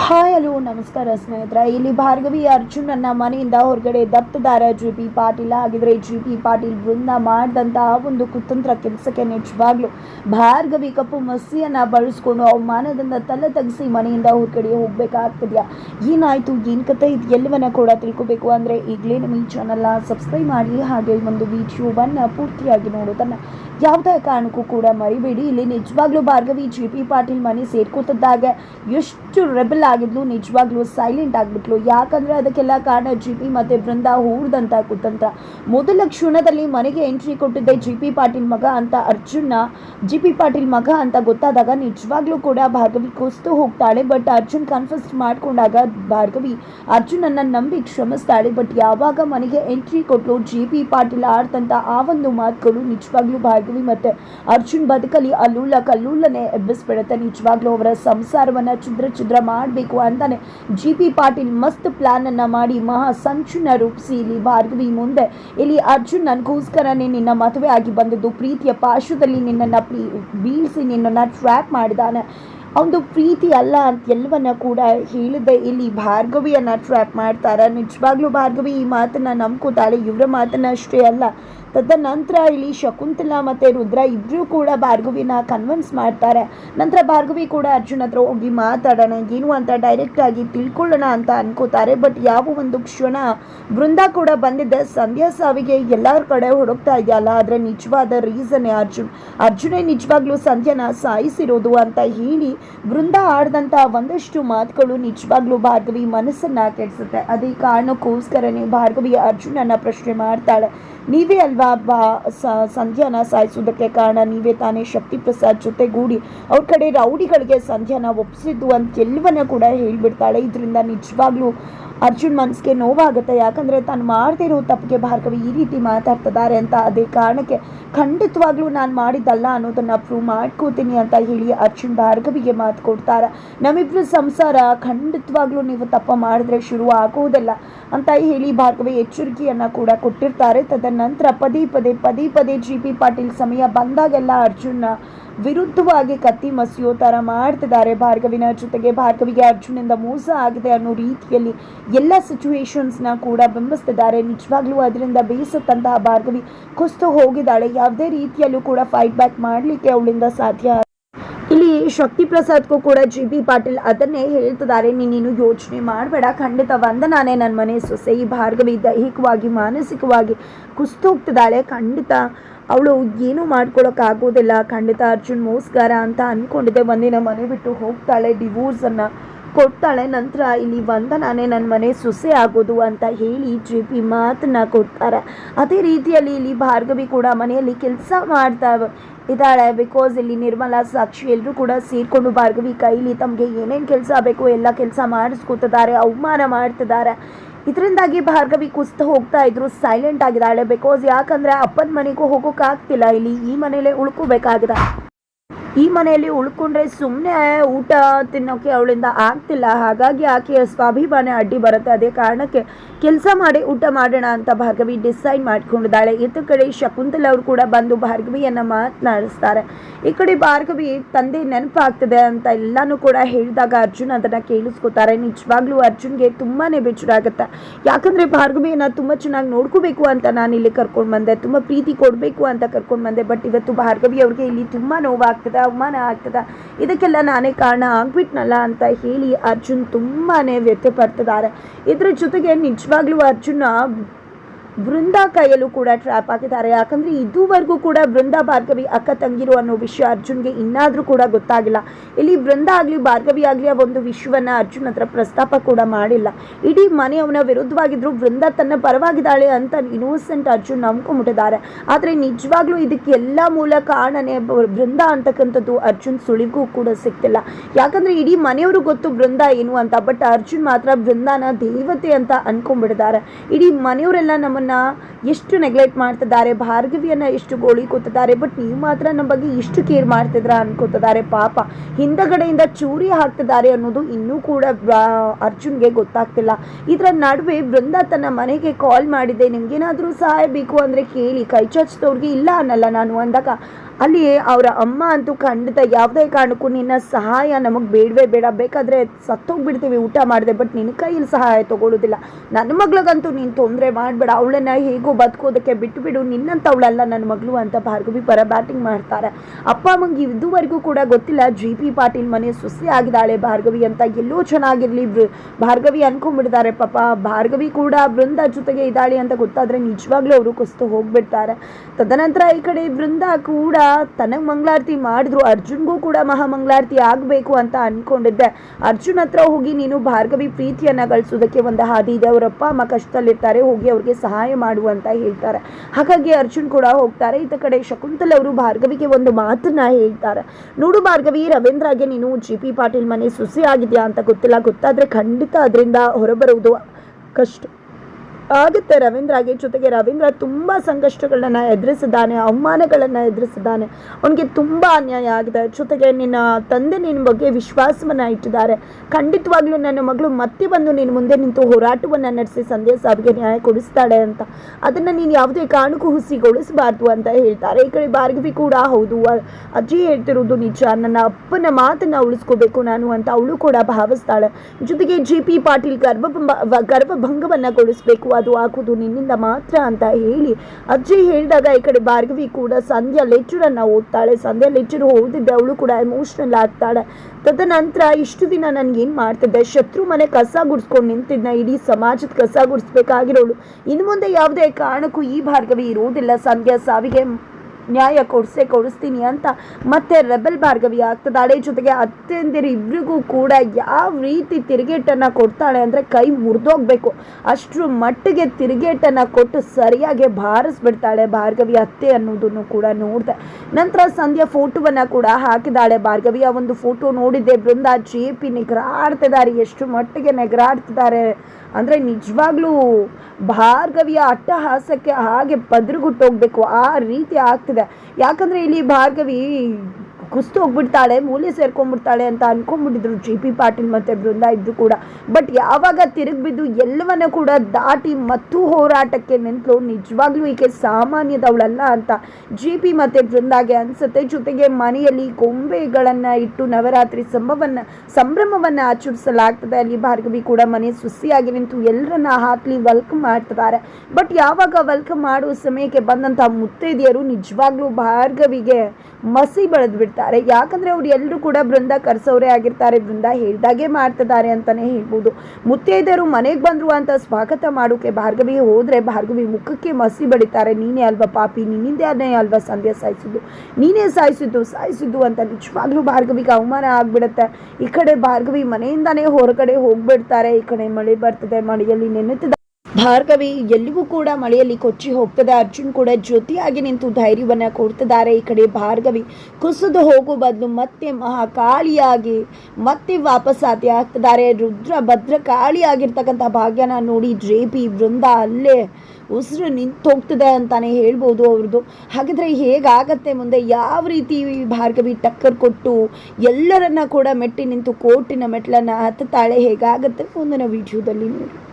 Hi, hello, ನಮಸ್ಕಾರ ಸ್ನೇಹಿತರೆ. ಇಲ್ಲಿ ಭಾರ್ಗವಿ ಅರ್ಜುನನ್ನ ಮನೆಯಿಂದ ಹೊರಗಡೆ ದತ್ತದಾರ ಜಿ ಪಿ ಪಾಟೀಲ ಆಗಿದ್ರೆ ಜಿ ಪಿ ಪಾಟೀಲ್ ಬೃಂದ ಮಾಡಿದಂತಹ ಒಂದು ಕುತಂತ್ರ ಕೆಲಸಕ್ಕೆ ನಿಜವಾಗ್ಲು ಭಾರ್ಗವಿ ಕಪ್ಪು ಮಸಿಯನ್ನ ಬಳಸ್ಕೊಂಡು ಅವಮಾನದಿಂದ ತಲೆ ತಗ್ಸಿ ಮನೆಯಿಂದ ಹೊರಗಡೆ ಹೋಗ್ಬೇಕಾಗ್ತದ್ಯಾ? ಏನಾಯ್ತು? ಏನ್ ಕತೆ ಇದು? ಎಲ್ಲವನ್ನ ಕೂಡ ತಿಳ್ಕೊಬೇಕು ಅಂದ್ರೆ ಈಗಲೇ ನಮ್ಮ ಈ ಚಾನಲ್ನ ಸಬ್ಸ್ಕ್ರೈಬ್ ಮಾಡಿ ಹಾಗೆ ಒಂದು ವಿಡಿಯೋವನ್ನ ಪೂರ್ತಿಯಾಗಿ ನೋಡೋದನ್ನ ಯಾವುದೇ ಕಾರಣಕ್ಕೂ ಕೂಡ ಮರಿಬೇಡಿ. ಇಲ್ಲಿ ನಿಜವಾಗ್ಲೂ ಭಾರ್ಗವಿ, ಜಿ ಪಿ ಪಾಟೀಲ್ ಮನೆ ಸೇರ್ಕೊತಿದ್ದಾಗ ಎಷ್ಟು ರೆಬಲ್ ಆಗಿದ್ಲು, ನಿಜವಾಗ್ಲೂ ಸೈಲೆಂಟ್ ಆಗಿಬಿಟ್ಲು. ಯಾಕಂದ್ರೆ ಅದಕ್ಕೆಲ್ಲ ಕಾರಣ ಜಿ ಪಿ ಮತ್ತೆ ಬೃಂದ ಹೂರ್ದಂತ ಕುತಂತ್ರ. ಮೊದಲ ಕ್ಷಣದಲ್ಲಿ ಮನೆಗೆ ಎಂಟ್ರಿ ಕೊಟ್ಟಿದ್ದೆ ಜಿ ಪಿ ಪಾಟೀಲ್ ಮಗ ಅಂತ ಅರ್ಜುನ್ನ. ಜಿ ಪಿ ಪಾಟೀಲ್ ಮಗ ಅಂತ ಗೊತ್ತಾದಾಗ ನಿಜವಾಗ್ಲೂ ಕೂಡ ಭಾರ್ಗವಿ ಕುಸ್ತು ಹೋಗ್ತಾಳೆ. ಬಟ್ ಅರ್ಜುನ್ ಕನ್ಫರ್ಸ್ ಮಾಡ್ಕೊಂಡಾಗ ಭಾರ್ಗವಿ ಅರ್ಜುನನ್ನ ನಂಬಿ ಕ್ಷಮಿಸ್ತಾಳೆ. ಬಟ್ ಯಾವಾಗ ಮನೆಗೆ ಎಂಟ್ರಿ ಕೊಟ್ಟಲು ಜಿ ಪಿ ಪಾಟೀಲ್ ಆಡ್ತಂತ ಆ ಒಂದು ಮಾತುಗಳು ನಿಜವಾಗ್ಲೂ ಭಾರ್ಗವಿ ಮತ್ತೆ ಅರ್ಜುನ್ ಬದುಕಲ್ಲಿ ಅಲ್ಲುಳ್ಳ ಕಲ್ಲೂಲನೆ ಎಬ್ಬಿಸ್ಬಿಡುತ್ತೆ. ನಿಜವಾಗ್ಲೂ ಅವರ ಸಂಸಾರವನ್ನ ಛಿದ್ರ ಛಿದ್ರ ಮಾಡಬೇಕು ಅಂತಾನೆ ಜಿ ಪಿ ಪಾಟೀಲ್ ಮಸ್ತ್ ಪ್ಲಾನ್ ಅನ್ನ ಮಾಡಿ ಮಹಾ ಸಂಚುನ ರೂಪಿಸಿ ಇಲ್ಲಿ ಭಾರ್ಗವಿ ಮುಂದೆ. ಇಲ್ಲಿ ಅರ್ಜುನ್ ನನಗೋಸ್ಕರನೇ ನಿನ್ನ ಮದುವೆ ಆಗಿ ಬಂದದ್ದು, ಪ್ರೀತಿಯ ಪಾಶದಲ್ಲಿ ನಿನ್ನನ್ನ ಪ್ರೀ, ಬೀಳಿಸಿ ನಿನ್ನನ್ನ ಟ್ರ್ಯಾಪ್ ಮಾಡಿದಾನೆ. ಅವನು ಪ್ರೀತಿ ಅಲ್ಲ ಅಂತ ಎಲ್ಲವನ್ನ ಕೂಡ ಹೇಳಿದೆ ಇಲ್ಲಿ ಭಾರ್ಗವಿಯನ್ನ ಟ್ರ್ಯಾಪ್ ಮಾಡ್ತಾರೆ. ನಿಜವಾಗ್ಲೂ ಭಾರ್ಗವಿ ಈ ಮಾತನ್ನ ನಂಬ್ಕೋತಾಳೆ, ಇವರ ಮಾತನ್ನ ಅಷ್ಟೇ ಅಲ್ಲ. ತದನಂತರ ಇಲ್ಲಿ ಶಕುಂತಲಾ ಮತ್ತು ರುದ್ರ ಇಬ್ಬರೂ ಕೂಡ ಭಾರ್ಗವಿನ ಕನ್ವಿನ್ಸ್ ಮಾಡ್ತಾರೆ. ನಂತರ ಭಾರ್ಗವಿ ಕೂಡ ಅರ್ಜುನ್ ಹತ್ರ ಹೋಗಿ ಮಾತಾಡೋಣ, ಏನು ಅಂತ ಡೈರೆಕ್ಟಾಗಿ ತಿಳ್ಕೊಳ್ಳೋಣ ಅಂತ ಅನ್ಕೋತಾರೆ. ಬಟ್ ಯಾವ ಒಂದು ಕ್ಷಣ ಬೃಂದ ಕೂಡ ಬಂದಿದ್ದೆ ಸಂಧ್ಯಾ ಸಾವಿಗೆ ಎಲ್ಲರ ಕಡೆ ಹುಡುಕ್ತಾ ಇದೆಯಲ್ಲ, ಆದರೆ ನಿಜವಾದ ರೀಸನ್ ಅರ್ಜುನ್? ಅರ್ಜುನೇ ನಿಜವಾಗ್ಲೂ ಸಂಧ್ಯಾನ ಸಾಯಿಸಿರೋದು ಅಂತ ಹೇಳಿ ಬೃಂದ ಆಡ್ದಂಥ ಒಂದಷ್ಟು ಮಾತುಗಳು ನಿಜವಾಗ್ಲೂ ಭಾರ್ಗವಿ ಮನಸ್ಸನ್ನು ಕೆಡಿಸುತ್ತೆ. ಅದೇ ಕಾರಣಕ್ಕೋಸ್ಕರನೇ ಭಾರ್ಗವಿ ಅರ್ಜುನನ ಪ್ರಶ್ನೆ ಮಾಡ್ತಾಳೆ. ನೀವೇ ಅಲ್ವಾ ಬಾ ಸಂಧ್ಯಾನ ಸಾಯಿಸೋದಕ್ಕೆ ಕಾರಣ ನೀವೇ ತಾನೇ ಶಕ್ತಿ ಪ್ರಸಾದ್ ಜೊತೆಗೂಡಿ ಅವ್ರ ಕಡೆ ರೌಡಿಗಳಿಗೆ ಸಂಧ್ಯಾನ ಒಪ್ಪಿಸಿದ್ದು ಅಂತ ಎಲ್ಲವನ್ನ ಕೂಡ ಹೇಳಿಬಿಡ್ತಾಳೆ. ಇದರಿಂದ ನಿಜವಾಗ್ಲೂ ಅರ್ಜುನ್ ಮನಸ್ಸಿಗೆ ನೋವಾಗುತ್ತೆ. ಯಾಕಂದ್ರೆ ತಾನು ಮಾಡ್ತಿರೋ ತಪ್ಪಿಗೆ ಭಾರ್ಗವಿ ಈ ರೀತಿ ಮಾತಾಡ್ತಿದ್ದಾರೆ ಅಂತ ಅದೇ ಕಾರಣಕ್ಕೆ ಖಂಡಿತವಾಗ್ಲೂ ನಾನು ಮಾಡಿದ್ದಲ್ಲ ಅನ್ನೋದನ್ನ ಪ್ರೂವ್ ಮಾಡ್ಕೋತೀನಿ ಅಂತ ಹೇಳಿ ಅರ್ಜುನ್ ಭಾರ್ಗವಿಗೆ ಮಾತು ಕೊಡ್ತಾರೆ. ನಮ್ಮಿಬ್ರು ಸಂಸಾರ ಖಂಡಿತವಾಗ್ಲೂ ನೀವು ತಪ್ಪ ಮಾಡಿದ್ರೆ ಶುರು ಆಗೋದಿಲ್ಲ ಅಂತ ಹೇಳಿ ಭಾರ್ಗವಿ ಎಚ್ಚರಿಕೆಯನ್ನ ಕೂಡ ಕೊಟ್ಟಿರ್ತಾರೆ. ತದನಂತರ ಪದೇ ಪದೇ ಪದೇ ಪದೇ ಜಿ ಪಿ ಪಾಟೀಲ್ ಸಮಯ ಬಂದಾಗೆಲ್ಲ ಅರ್ಜುನ್ನ ವಿರುದ್ಧವಾಗಿ ಕತ್ತಿ ಮಸಿಯೋ ಥರ ಮಾಡ್ತಿದ್ದಾರೆ. ಭಾರ್ಗವಿನ ಜೊತೆಗೆ ಭಾರ್ಗವಿಗೆ ಅರ್ಜುನಿಂದ ಮೋಸ ಆಗಿದೆ ಅನ್ನೋ ರೀತಿಯಲ್ಲಿ ಎಲ್ಲ ಸಿಚುವೇಶನ್ಸ್ನ ಕೂಡ ಬಿಂಬಿಸ್ತಿದ್ದಾರೆ. ನಿಜವಾಗ್ಲೂ ಅದರಿಂದ ಬೇಸತ್ತಂತಹ ಭಾರ್ಗವಿ ಕುಸ್ತು ಹೋಗಿದ್ದಾಳೆ. ಯಾವುದೇ ರೀತಿಯಲ್ಲೂ ಕೂಡ ಫೈಟ್ ಬ್ಯಾಕ್ ಮಾಡಲಿಕ್ಕೆ ಅವಳಿಂದ ಸಾಧ್ಯ ಶಕ್ತಿ ಪ್ರಸಾದ್ಗೂ ಕೂಡ ಜಿ ಬಿ ಪಾಟೀಲ್ ಅದನ್ನೇ ಹೇಳ್ತಿದ್ದಾರೆ. ನೀನೇನು ಯೋಚನೆ ಮಾಡಬೇಡ. ಖಂಡಿತ ವಂದನಾನೇ ನನ್ನ ಮನೆ ಸೊಸೆ. ಈ ಭಾರ್ಗವಿ ದೈಹಿಕವಾಗಿ, ಮಾನಸಿಕವಾಗಿ ಕುಸ್ತೋಗ್ತಿದ್ದಾಳೆ ಖಂಡಿತ ಅವಳು ಏನೂ ಮಾಡ್ಕೊಳಕ್ಕಾಗೋದಿಲ್ಲ. ಖಂಡಿತ ಅರ್ಜುನ್ ಮೋಸ್ಗಾರ ಅಂತ ಅಂದ್ಕೊಂಡಿದ್ದೆ ಒಂದಿನ ಮನೆ ಬಿಟ್ಟು ಹೋಗ್ತಾಳೆ. ಡಿವೋರ್ಸನ್ನು ಕೊಡ್ತಾಳೆ. ನಂತರ ಇಲ್ಲಿ ವಂದನಾನೇ ನನ್ನ ಮನೆ ಸೊಸೆ ಆಗೋದು ಅಂತ ಹೇಳಿ ಜಿ ಪಿ ಮಾತನ್ನ ಕೊಡ್ತಾರೆ. ಅದೇ ರೀತಿಯಲ್ಲಿ ಇಲ್ಲಿ ಭಾರ್ಗವಿ ಕೂಡ ಮನೆಯಲ್ಲಿ ಕೆಲಸ ಮಾಡ್ತಾ ಇದ್ದಾಳೆ. ಬಿಕಾಸ್ ಇಲ್ಲಿ ನಿರ್ಮಲಾ, ಸಾಕ್ಷಿ ಎಲ್ಲರೂ ಕೂಡ ಸೇರಿಕೊಂಡು ಭಾರ್ಗವಿ ಕೈಲಿ ತಮಗೆ ಏನೇನು ಕೆಲಸ ಬೇಕು ಎಲ್ಲ ಕೆಲಸ ಮಾಡಿಸ್ಕೊತಿದ್ದಾರೆ, ಅವಮಾನ ಮಾಡ್ತಿದ್ದಾರೆ. ಇದರಿಂದಾಗಿ ಭಾರ್ಗವಿ ಕುಸ್ತ ಹೋಗ್ತಾ ಇದ್ರು. ಸೈಲೆಂಟ್ ಆಗಿದ್ದಾಳೆ. ಬಿಕಾಸ್ ಯಾಕಂದ್ರೆ ಅಪ್ಪನ ಮನೆಗೂ ಹೋಗೋಕ್ಕಾಗ್ತಿಲ್ಲ ಇಲ್ಲಿ ಈ ಮನೇಲೆ ಉಳ್ಕೋಬೇಕಾಗಿದೆ. ಈ ಮನೆಯಲ್ಲಿ ಉಳ್ಕೊಂಡ್ರೆ ಸುಮ್ಮನೆ ಊಟ ತಿನ್ನೋಕೆ ಅವಳಿಂದ ಆಗ್ತಿಲ್ಲ. ಹಾಗಾಗಿ ಆಕೆಯ ಸ್ವಾಭಿಮಾನ ಅಡ್ಡಿ ಬರುತ್ತೆ. ಅದೇ ಕಾರಣಕ್ಕೆ ಕೆಲಸ ಮಾಡಿ ಊಟ ಮಾಡೋಣ ಅಂತ ಭಾರ್ಗವಿ ಡಿಸೈಡ್ ಮಾಡ್ಕೊಂಡಿದ್ದಾಳೆ. ಇತ್ತ ಕಡೆ ಶಕುಂತಲ ಅವರು ಕೂಡ ಬಂದು ಭಾರ್ಗವಿಯನ್ನ ಮಾತನಾಡಿಸ್ತಾರೆ. ಈ ಕಡೆ ಭಾರ್ಗವಿ ತಂದೆ ನೆನಪಾಗ್ತದೆ ಅಂತ ಎಲ್ಲಾನು ಕೂಡ ಹೇಳಿದಾಗ ಅರ್ಜುನ್ ಅದನ್ನ ಕೇಳಿಸ್ಕೊತಾರೆ. ನಿಜವಾಗ್ಲೂ ಅರ್ಜುನ್ಗೆ ತುಂಬಾನೇ ಬೇಜಾರಾಗುತ್ತೆ. ಯಾಕಂದ್ರೆ ಭಾರ್ಗವಿಯನ್ನು ತುಂಬಾ ಚೆನ್ನಾಗಿ ನೋಡ್ಕೋಬೇಕು ಅಂತ ನಾನು ಇಲ್ಲಿ ಕರ್ಕೊಂಡು ಬಂದೆ. ತುಂಬಾ ಪ್ರೀತಿ ಕೊಡಬೇಕು ಅಂತ ಕರ್ಕೊಂಡು ಬಂದೆ. ಬಟ್ ಇವತ್ತು ಭಾರ್ಗವಿ ಅವ್ರಿಗೆ ಇಲ್ಲಿ ತುಂಬಾ ನೋವಾಗ್ತದೆ. ಅವಮಾನ ಆಗ್ತದೆ? ಇದಕ್ಕೆಲ್ಲ ನಾನೇ ಕಾರಣ ಆಗ್ಬಿಟ್ನಲ್ಲ ಅಂತ ಹೇಳಿ ಅರ್ಜುನ್ ತುಂಬಾನೇ ವ್ಯಥೆ ಪಡ್ತಿದ್ದಾರೆ ಇದ್ರ ಜೊತೆಗೆ ನಿಜವಾಗ್ಲೂ ಅರ್ಜುನ ಬೃಂದಾ ಕೈಯಲ್ಲೂ ಕೂಡ ಟ್ರ್ಯಾಪ್ ಹಾಕಿದ್ದಾರೆ. ಯಾಕಂದ್ರೆ ಇದುವರೆಗೂ ಕೂಡ ಬೃಂದಾ ಭಾರ್ಗವಿ ಅಕ್ಕ ತಂಗಿರು ಅನ್ನೋ ವಿಷಯ ಅರ್ಜುನ್ಗೆ ಇನ್ನಾದರೂ ಕೂಡ ಗೊತ್ತಾಗಿಲ್ಲ. ಇಲ್ಲಿ ಬೃಂದಾ ಆಗಲಿ, ಭಾರ್ಗವಿ ಆಗಲಿ ಆ ಒಂದು ವಿಷಯವನ್ನು ಅರ್ಜುನ್ ಹತ್ರ ಪ್ರಸ್ತಾಪ ಕೂಡ ಮಾಡಿಲ್ಲ. ಇಡೀ ಮನೆಯವನ ವಿರುದ್ಧವಾಗಿದ್ರು ಬೃಂದಾ ತನ್ನ ಪರವಾಗಿದ್ದಾಳೆ ಅಂತ ಇನ್ನೋಸೆಂಟ್ ಅರ್ಜುನ್ ನಂಬ್ಕೊಂಬಿಟ್ಟಿದ್ದಾರೆ ಆದರೆ ನಿಜವಾಗ್ಲೂ ಇದಕ್ಕೆಲ್ಲ ಮೂಲ ಕಾರಣನೇ ಬೃಂದ ಅಂತಕ್ಕಂಥದ್ದು ಅರ್ಜುನ್ ಸುಳಿಗೂ ಕೂಡ ಸಿಗ್ತಿಲ್ಲ. ಯಾಕಂದ್ರೆ ಇಡೀ ಮನೆಯವರು ಗೊತ್ತು ಬೃಂದಾ ಏನು ಅಂತ, ಬಟ್ ಅರ್ಜುನ್ ಮಾತ್ರ ಬೃಂದಾನ ದೇವತೆ ಅಂತ ಅನ್ಕೊಂಡ್ಬಿಟ್ಟಿದ್ದಾರೆ. ಇಡೀ ಮನೆಯವರೆಲ್ಲ ನಮ್ಮನ್ನ ಎಷ್ಟು ನೆಗ್ಲೆಕ್ಟ್ ಮಾಡ್ತಿದ್ದಾರೆ, ಭಾರ್ಗವಿಯನ್ನು ಎಷ್ಟು ಗೋಳಿ ಕೂತಿದ್ದಾರೆ ಬಟ್ ನೀವು ಮಾತ್ರ ನಮ್ಮ ಬಗ್ಗೆ ಇಷ್ಟು ಕೇರ್ ಮಾಡ್ತಿದ್ರ ಅನ್ಕೋತಿದ್ದಾರೆ, ಪಾಪ. ಹಿಂದಗಡೆಯಿಂದ ಚೂರಿ ಹಾಕ್ತಿದ್ದಾರೆ ಅನ್ನೋದು ಇನ್ನೂ ಕೂಡ ಅರ್ಜುನ್ಗೆ ಗೊತ್ತಾಗ್ತಿಲ್ಲ. ಇದರ ನಡುವೆ ಬೃಂದ ತನ್ನ ಮನೆಗೆ ಕಾಲ್ ಮಾಡಿದೆ, ನಿಮ್ಗೇನಾದರೂ ಸಹಾಯ ಬೇಕು ಅಂದ್ರೆ ಕೇಳಿ, ಕೈ ಇಲ್ಲ ಅನ್ನಲ್ಲ ನಾನು ಅಂದಾಗ ಅಲ್ಲಿ ಅವರ ಅಮ್ಮ ಅಂತೂ ಖಂಡಿತ ಯಾವುದೇ ಕಾರಣಕ್ಕೂ ನಿನ್ನ ಸಹಾಯ ನಮಗೆ ಬೇಡವೇ ಬೇಡ. ಬೇಕಾದರೆ ಸತ್ತೋಗ್ಬಿಡ್ತೀವಿ, ಊಟ ಮಾಡಿದೆ ಬಟ್ ನಿನ್ನ ಕೈಯಲ್ಲಿ ಸಹಾಯ ತಗೊಳ್ಳೋದಿಲ್ಲ ನನ್ನ ಮಗಳಿಗಂತೂ ನೀನು ತೊಂದರೆ ಮಾಡಬೇಡ. ಅವಳನ್ನ ಹೇಗೋ ಬದುಕೋದಕ್ಕೆ ಬಿಟ್ಟುಬಿಡು ನಿನ್ನಂಥವಳಲ್ಲ ನನ್ನ ಮಗಳು ಅಂತ ಭಾರ್ಗವಿ ಪರ ಬ್ಯಾಟಿಂಗ್ ಮಾಡ್ತಾರೆ. ಅಪ್ಪ ಅಮ್ಮಂಗೆ ಇದುವರೆಗೂ ಕೂಡ ಗೊತ್ತಿಲ್ಲ ಜಿ ಪಿ ಪಾಟೀಲ್ ಮನೆ ಸುಸ್ತಿ ಆಗಿದ್ದಾಳೆ ಭಾರ್ಗವಿ ಅಂತ. ಎಲ್ಲೋ ಚೆನ್ನಾಗಿರಲಿ ಭಾರ್ಗವಿ ಅನ್ಕೊಂಡ್ಬಿಡ್ತಾರೆ, ಪಾಪ. ಭಾರ್ಗವಿ ಕೂಡ ಬೃಂದ ಜೊತೆಗೆ ಇದ್ದಾಳೆ ಅಂತ ಗೊತ್ತಾದರೆ ನಿಜವಾಗ್ಲೂ ಅವರು ಕುಸ್ತು ಹೋಗ್ಬಿಡ್ತಾರೆ. ತದನಂತರ ಈ ಕಡೆ ಬೃಂದ ಕೂಡ ತನಗೆ ಮಂಗಳಾರತಿ ಮಾಡಿದ್ರು, ಅರ್ಜುನ್ಗೂ ಕೂಡ ಮಹಾಮಂಗಳಾರತಿ ಆಗಬೇಕು ಅಂತ ಅನ್ಕೊಂಡಿದ್ದೆ. ಅರ್ಜುನ್ ಹತ್ರ ಹೋಗಿ ನೀನು ಭಾರ್ಗವಿ ಪ್ರೀತಿಯನ್ನ ಗಳಿಸೋದಕ್ಕೆ ಒಂದು ಹಾದಿ ಇದೆ. ಅವರ ಅಪ್ಪ ಅಮ್ಮ ಕಷ್ಟದಲ್ಲಿರ್ತಾರೆ, ಹೋಗಿ ಅವ್ರಿಗೆ ಸಹಾಯ ಮಾಡು ಅಂತ ಹೇಳ್ತಾರೆ. ಹಾಗಾಗಿ ಅರ್ಜುನ್ ಕೂಡ ಹೋಗ್ತಾರೆ. ಈತ ಕಡೆ ಶಕುಂತಲ್ ಅವರು ಭಾರ್ಗವಿಗೆ ಒಂದು ಮಾತನ್ನ ಹೇಳ್ತಾರೆ. ನೋಡು ಭಾರ್ಗವಿ, ರವೀಂದ್ರಗೆ ನೀನು ಜಿ ಪಿ ಪಾಟೀಲ್ ಮನೆ ಸುಸಿ ಆಗಿದೆಯಾ ಅಂತ ಗೊತ್ತಿಲ್ಲ. ಗೊತ್ತಾದ್ರೆ ಖಂಡಿತ ಅದರಿಂದ ಹೊರಬರುವುದು ಕಷ್ಟ. ಆಗುತ್ತೆ. ರವೀಂದ್ರಗೆ ಜೊತೆಗೆ ರವೀಂದ್ರ ತುಂಬ ಸಂಕಷ್ಟಗಳನ್ನ ಎದುರಿಸಿದ್ದಾನೆ, ಅವಮಾನಗಳನ್ನು ಎದುರಿಸಿದ್ದಾನೆ. ಅವನಿಗೆ ತುಂಬ ಅನ್ಯಾಯ ಆಗಿದೆ. ಜೊತೆಗೆ ನಿನ್ನ ತಂದೆ ನಿನ್ನ ಬಗ್ಗೆ ವಿಶ್ವಾಸವನ್ನು ಇಟ್ಟಿದ್ದಾರೆ. ಖಂಡಿತವಾಗ್ಲೂ ನನ್ನ ಮಗಳು ಮತ್ತೆ ಬಂದು ನಿನ್ನ ಮುಂದೆ ನಿಂತು ಹೋರಾಟವನ್ನು ನಡೆಸಿ ಸಂಧ್ಯಾ ಸಾಬ್ಗೆ ನ್ಯಾಯ ಕೊಡಿಸ್ತಾಳೆ ಅಂತ. ಅದನ್ನು ನೀನು ಯಾವುದೇ ಕಾರಣಕ್ಕೂ ಹುಸಿಗೊಳಿಸಬಾರ್ದು ಅಂತ ಹೇಳ್ತಾರೆ. ಈ ಕಡೆ ಭಾರ್ಗವಿ ಕೂಡ ಹೌದು. ಅಜ್ಜಿ ಹೇಳ್ತಿರೋದು ನಿಜ. ನನ್ನ ಅಪ್ಪನ ಮಾತನ್ನ ಉಳಿಸ್ಕೋಬೇಕು ನಾನು ಅಂತ ಅವಳು ಕೂಡ ಭಾವಿಸ್ತಾಳೆ. ಜೊತೆಗೆ ಜಿ ಪಿ ಪಾಟೀಲ್ ಗರ್ಭ ಗರ್ಭಭಂಗವನ್ನು ಗೊಳಿಸಬೇಕು ಅದು ಹಾಕುವುದು ನಿನ್ನಿಂದ ಮಾತ್ರ ಅಂತ ಹೇಳಿ ಅಜ್ಜಿ ಹೇಳಿದಾಗ ಈ ಕಡೆ ಭಾರ್ಗವಿ ಕೂಡ ಸಂಧ್ಯಾ ಲೆಚ್ಚುರನ್ನ ಓದ್ತಾಳೆ. ಸಂಧ್ಯಾ ಲೆಕ್ಚರ್ ಓದಿದ್ದೆ ಅವಳು ಕೂಡ ಎಮೋಷನಲ್ ಆಗ್ತಾಳೆ. ತದನಂತರ ಇಷ್ಟು ದಿನ ನನ್ಗೆ ಏನು ಮಾಡ್ತಿದ್ದೆ? ಶತ್ರು ಮನೆ ಕಸ ಗುಡಿಸ್ಕೊಂಡು ನಿಂತಿದ್ನ. ಇಡೀ ಸಮಾಜದ ಕಸ ಗುಡಿಸ್ಬೇಕಾಗಿರೋಳು. ಇನ್ನು ಮುಂದೆ ಯಾವುದೇ ಕಾರಣಕ್ಕೂ ಈ ಭಾರ್ಗವಿ ಇರುವುದಿಲ್ಲ. ಸಂಧ್ಯಾ ಸಾವಿಗೆ ನ್ಯಾಯ ಕೊಡಿಸೇ ಕೊಡಿಸ್ತೀನಿ ಅಂತ ಮತ್ತೆ ರೆಬೆಲ್ ಭಾರ್ಗವಿ ಆಗ್ತದಾಳೆ ಜೊತೆಗೆ ಅತ್ತೆಂದಿರು ಇಬ್ಬರಿಗೂ ಕೂಡ ಯಾವ ರೀತಿ ತಿರುಗೇಟನ್ನು ಕೊಡ್ತಾಳೆ ಅಂದರೆ ಕೈ ಮುರಿದೋಗ್ಬೇಕು. ಅಷ್ಟರ ಮಟ್ಟಿಗೆ ತಿರುಗೇಟನ್ನು ಕೊಟ್ಟು ಸರಿಯಾಗಿ ಬಾರಿಸ್ಬಿಡ್ತಾಳೆ ಭಾರ್ಗವಿ ಅತ್ತೆ ಅನ್ನೋದನ್ನು ಕೂಡ ನೋಡಿದೆ. ನಂತರ ಸಂಧ್ಯಾ ಫೋಟೋವನ್ನು ಕೂಡ ಹಾಕಿದಾಳೆ ಭಾರ್ಗವಿ. ಒಂದು ಫೋಟೋ ನೋಡಿದ್ದೆ. ಬೃಂದ ಜೆ ಪಿ ನೆಗರಾಡ್ತಿದ್ದಾರೆ. ಎಷ್ಟು ಮಟ್ಟಿಗೆ ನೆಗರಾಡ್ತಿದ್ದಾರೆ ಅಂದರೆ ನಿಜವಾಗ್ಲೂ ಭಾರ್ಗವಿಯ ಅಟ್ಟಹಾಸಕ್ಕೆ ಹಾಗೆ ಪದ್ರಗುಟ್ಟೋಗ್ಬೇಕು. ಆ ರೀತಿ ಆಗ್ತಿದೆ. ಯಾಕಂದರೆ ಇಲ್ಲಿ ಭಾರ್ಗವಿ ಕುಸ್ತು ಹೋಗ್ಬಿಡ್ತಾಳೆ, ಮೂಲೆ ಸೇರ್ಕೊಂಡ್ಬಿಡ್ತಾಳೆ ಅಂತ ಅನ್ಕೊಂಡ್ಬಿಟ್ಟಿದ್ರು ಜಿ ಪಿ ಪಾಟೀಲ್ ಮತ್ತು ಬೃಂದ ಇದ್ರು ಕೂಡ. ಬಟ್ ಯಾವಾಗ ತಿರುಗ್ಬಿದ್ದು ಎಲ್ಲವನ್ನ ಕೂಡ ದಾಟಿ ಮತ್ತು ಹೋರಾಟಕ್ಕೆ ನಿಂತಳು. ನಿಜವಾಗ್ಲೂ ಈಕೆ ಸಾಮಾನ್ಯದವಳಲ್ಲ ಅಂತ ಜಿ ಪಿ ಮತ್ತು ಬೃಂದಾಗೆ ಅನ್ಸುತ್ತೆ. ಜೊತೆಗೆ ಮನೆಯಲ್ಲಿ ಗೊಂಬೆಗಳನ್ನು ಇಟ್ಟು ನವರಾತ್ರಿ ಸಂಭವನ್ನ, ಸಂಭ್ರಮವನ್ನು ಆಚರಿಸಲಾಗ್ತದೆ. ಅಲ್ಲಿ ಭಾರ್ಗವಿ ಕೂಡ ಮನೆ ಸುಸ್ತಿಯಾಗಿ ನಿಂತು ಎಲ್ಲರನ್ನ ಹಾಕ್ಲಿ ವೆಲ್ಕಮ್ ಮಾಡ್ತಿದ್ದಾರೆ. ಬಟ್ ಯಾವಾಗ ವೆಲ್ಕಮ್ ಮಾಡುವ ಸಮಯಕ್ಕೆ ಬಂದಂಥ ಮುತ್ತೈದೆಯರು ನಿಜವಾಗ್ಲೂ ಭಾರ್ಗವಿಗೆ ಮಸಿ ಬೆಳೆದು ಬಿಡ್ತಾರೆ ಯಾಕಂದ್ರೆ ಅವ್ರು ಎಲ್ಲರೂ ಕೂಡ ಬೃಂದ ಕರ್ಸೋರೇ ಆಗಿರ್ತಾರೆ, ಬೃಂದ ಹೇಳ್ದಾಗೆ ಮಾಡ್ತಿದ್ದಾರೆ ಅಂತಾನೆ ಹೇಳ್ಬೋದು. ಮುತ್ತೈದೆಯರು ಮನೆಗೆ ಬಂದರು ಅಂತ ಸ್ವಾಗತ ಮಾಡೋಕೆ ಭಾರ್ಗವಿ ಹೋದರೆ ಭಾರ್ಗವಿ ಮುಖಕ್ಕೆ ಮಸಿ ಬಡಿತಾರೆ. ನೀನೇ ಅಲ್ವಾ ಪಾಪಿ, ನಿನ್ನಿಂದೇ ಅಲ್ವಾ ಸಂಧ್ಯಾ ಸಾಯಿಸಿದ್ದು? ನೀನೇ ಸಾಯಿಸಿದ್ದು ಸಾಯಿಸಿದ್ದು ಅಂತ ನಿಜವಾಗ್ಲೂ ಭಾರ್ಗವಿಗೆ ಅವಮಾನ ಆಗಿಬಿಡುತ್ತೆ. ಈ ಕಡೆ ಭಾರ್ಗವಿ ಮನೆಯಿಂದಾನೇ ಹೊರಗಡೆ ಹೋಗ್ಬಿಡ್ತಾರೆ. ಈ ಕಡೆ ಮಳೆ ಬರ್ತದೆ, ಮಳೆಯಲ್ಲಿ ನೆನೆತದ ಭಾರ್ಗವಿ ಎಲ್ಲಿಗೂ ಕೂಡ ಮಳೆಯಲ್ಲಿ ಕೊಚ್ಚಿ ಹೋಗ್ತದೆ. ಅರ್ಜುನ್ ಕೂಡ ಜೊತೆಯಾಗಿ ನಿಂತು ಧೈರ್ಯವನ್ನು ಕೊಡ್ತಿದ್ದಾರೆ. ಈ ಕಡೆ ಭಾರ್ಗವಿ ಕುಸಿದು ಹೋಗೋ ಬದಲು ಮತ್ತೆ ಮಹಾಕಾಳಿಯಾಗಿ, ಮತ್ತೆ ವಾಪಸ್ಸಾತಿ ಆಗ್ತಿದ್ದಾರೆ. ರುದ್ರ ಭದ್ರ ಕಾಳಿಯಾಗಿರ್ತಕ್ಕಂಥ ಭಾಗ್ಯನ ನೋಡಿ ಜೇಪಿ ವೃಂದ ಅಲ್ಲೇ ಉಸಿರು ನಿಂತು ಹೋಗ್ತದೆ ಅಂತಾನೆ ಹೇಳ್ಬೋದು ಅವ್ರದ್ದು ಹಾಗಿದ್ರೆ ಹೇಗಾಗತ್ತೆ ಮುಂದೆ? ಯಾವ ರೀತಿ ಭಾರ್ಗವಿ ಟಕ್ಕರ್ ಕೊಟ್ಟು ಎಲ್ಲರನ್ನ ಕೂಡ ಮೆಟ್ಟಿ ನಿಂತು ಕೋರ್ಟಿನ ಮೆಟ್ಲನ್ನು ಹತ್ತುತ್ತಾಳೆ? ಹೇಗಾಗತ್ತೆ ಮುಂದಿನ ವಿಡಿಯೋದಲ್ಲಿ ನೋಡಿ.